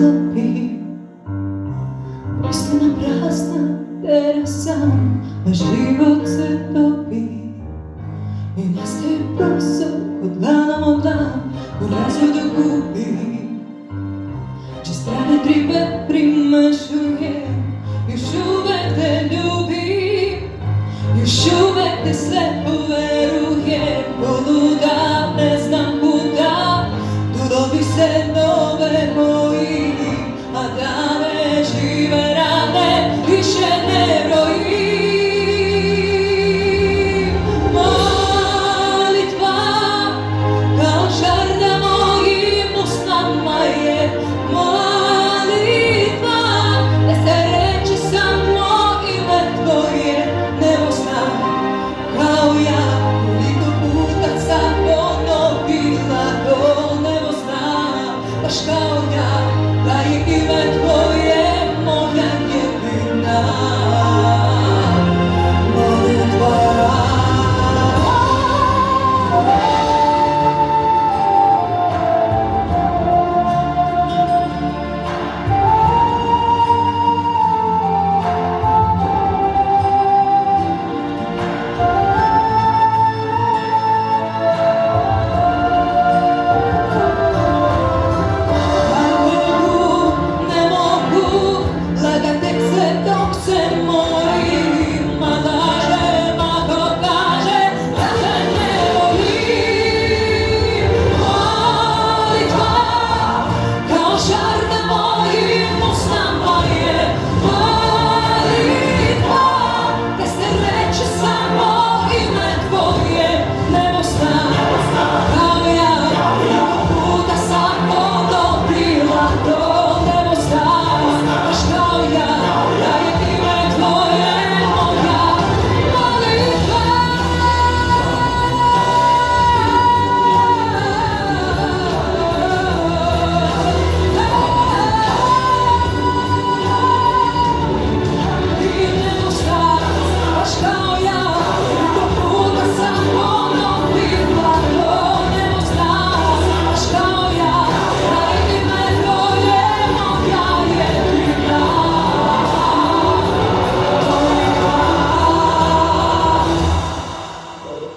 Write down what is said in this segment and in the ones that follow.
голові, просто напрасно терасам, а живо це тобі, і нас ти просто одна одам уразю до купи, чи страви трібе примешує, і шубе те любить. живе ране, і ще не роє.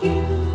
you.